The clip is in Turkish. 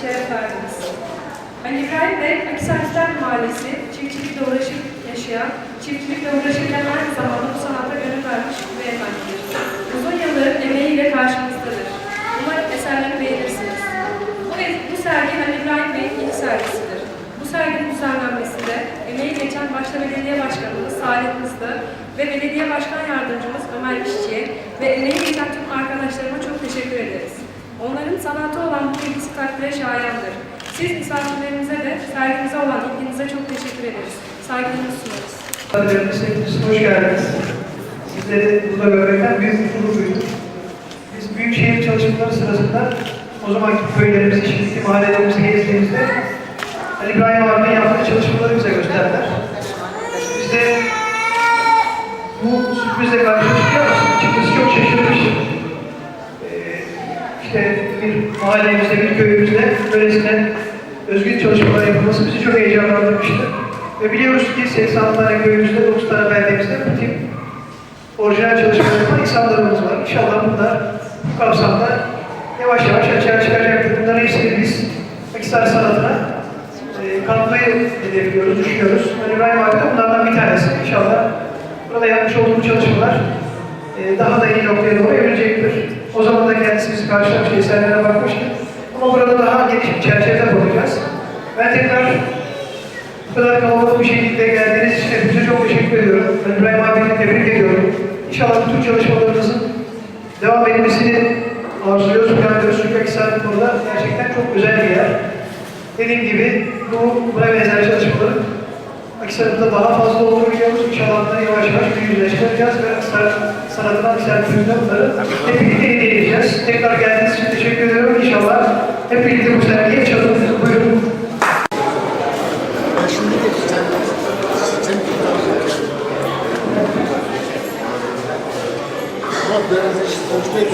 şeref verdiniz. Ali İbrahim Bey, Akisarhisar Mahallesi, çiftçilikle uğraşıp yaşayan, çiftçilikle uğraşırken aynı zamanda bu sanata gönül vermiş bir beyefendidir. Uzun yılların emeğiyle karşımızdadır. Umarım eserlerini beğenirsiniz. Bu, bu sergi Ali İbrahim Bey'in ilk sergisidir. Bu serginin düzenlenmesinde emeği geçen başta belediye başkanımız Salih Mıslı ve belediye başkan yardımcımız Ömer İşçi'ye ve emeği geçen tüm arkadaşlarıma çok teşekkür ederiz. Onların sanata olan takdire şayandır. Siz misafirlerimize de sergimize olan ilginize çok teşekkür ederiz. Saygılarımızı sunarız. Hepiniz hoş geldiniz. Sizleri burada görmekten büyük mutluluk duydum. Biz büyükşehir çalışmaları sırasında o zamanki köylerimizi, şimdiki mahallelerimizi gezdiğimizde Ali İbrahim abinin yaptığı çalışmaları bize gösterdiler. Biz de bu sürprizle karşılaştık. Açıkçası çok şaşırmış. Ee, işte bir mahallemizde, bir köyümüzde böylesine özgün çalışmalar yapılması bizi çok heyecanlandırmıştı. Ve biliyoruz ki 80 tane köyümüzde, 30 tane beldemizde bu tip orijinal çalışmalar yapan insanlarımız var. İnşallah bunlar bu kapsamda yavaş yavaş açığa çıkacaktır. Bunların hepsini biz Akisar sanatına e, katmayı hedefliyoruz, düşünüyoruz. Ali İbrahim de bunlardan bir tanesi. İnşallah burada yapmış olduğumuz çalışmalar e, daha da iyi noktaya doğru evrilecektir. O zaman da kendisi bizi karşılamış, eserlere bakmıştı. Ama burada daha geniş bir çerçevede bakacağız. Ben tekrar bu kadar kalabalık bir şekilde geldiğiniz için hepinize çok teşekkür ediyorum. Ben İbrahim abiyi tebrik ediyorum. İnşallah bütün çalışmalarınızın devam etmesini arzuluyoruz, Akisar bu konuda gerçekten çok özel bir yer. Dediğim gibi bu buna benzer çalışmaların Akisar'ımızda daha fazla olduğunu biliyoruz. İnşallah bunları yavaş yavaş bir yüzüne çıkaracağız ve sanatına, Akisar kültürüne bunları hep birlikte hediye edeceğiz. Tekrar geldiğiniz için teşekkür ediyorum. İnşallah hep birlikte bu sergiye çalışırız. Buyurun. Ben Ama biraz işte konuşmaya